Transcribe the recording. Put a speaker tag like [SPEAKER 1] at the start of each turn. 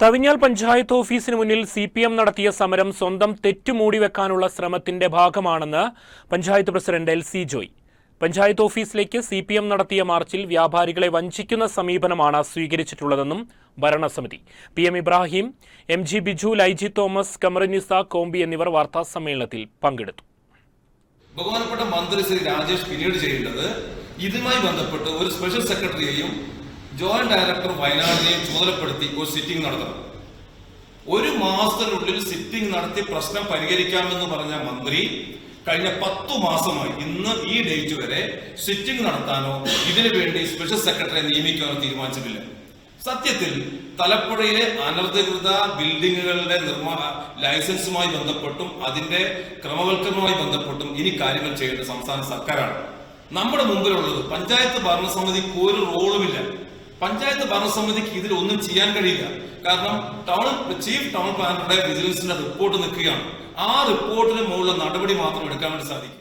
[SPEAKER 1] തവിഞ്ഞാൽ പഞ്ചായത്ത് ഓഫീസിന് മുന്നിൽ C P M നടത്തിയ സമരം സ്വന്തം തെറ്റുമൂടിവെക്കാനുള്ള ശ്രമത്തിന്റെ ഭാഗമാണെന്ന് panchayat president L C Joy. Panchayat ഓഫീസിലേക്ക് സി പി എം നടത്തിയ മാർച്ചിൽ വ്യാപാരികളെ വഞ്ചിക്കുന്ന സമീപനമാണ് സ്വീകരിച്ചിട്ടുള്ളതെന്നും ഭരണസമിതി. P M Ibrahim M G Biju Laiji Thomas Kamarunisa Kombi എന്നിവർ വാർത്താ സമ്മേളനത്തിൽ പങ്കെടുത്തു.
[SPEAKER 2] ബഹുമാനപ്പെട്ട മന്ത്രി ശ്രീ രാജേഷ് പിന്നീട് ചെയ്യേണ്ടത് ഇതുമായി ബന്ധപ്പെട്ട് ഒരു സ്പെഷ്യൽ സെക്രട്ടറിയെയും ജോയിന്റ് ഡയറക്ടർ വയനാടിനെയും ചുമതലപ്പെടുത്തി ഒരു സിറ്റിംഗ് നടത്തണം. ഒരു മാസത്തിനുള്ളിൽ സിറ്റിംഗ് നടത്തി പ്രശ്നം പരിഹരിക്കാമെന്ന് പറഞ്ഞ മന്ത്രി കഴിഞ്ഞ പത്തു മാസമായി ഇന്ന് ഈ ഡേറ്റ് വരെ സിറ്റിംഗ് നടത്താനോ ഇതിനു വേണ്ടി സ്പെഷ്യൽ സെക്രട്ടറിയെ നിയമിക്കാനോ തീരുമാനിച്ചിട്ടില്ല. സത്യത്തിൽ തലപ്പുഴയിലെ അനധികൃത ബിൽഡിങ്ങുകളുടെ നിർമ്മാണ ലൈസൻസുമായി ബന്ധപ്പെട്ടും അതിന്റെ ക്രമവൽക്കരണവുമായി ബന്ധപ്പെട്ടും ഇനി കാര്യങ്ങൾ ചെയ്യേണ്ട സംസ്ഥാന സർക്കാരാണ്. നമ്മുടെ മുമ്പിലുള്ളത് പഞ്ചായത്ത് ഭരണസമിതിക്ക് ഒരു റോളുമില്ല. പഞ്ചായത്ത് ഭരണസമിതിക്ക് ഇതിൽ ഒന്നും ചെയ്യാൻ കഴിയില്ല. കാരണം ടൗൺ ചീഫ് ടൗൺ പ്ലാനറുടെ വിജിലൻസിന്റെ റിപ്പോർട്ട് നിൽക്കുകയാണ്. ആ റിപ്പോർട്ടിന് മുകളിൽ നടപടി മാത്രം എടുക്കാൻ വേണ്ടി സാധിക്കും.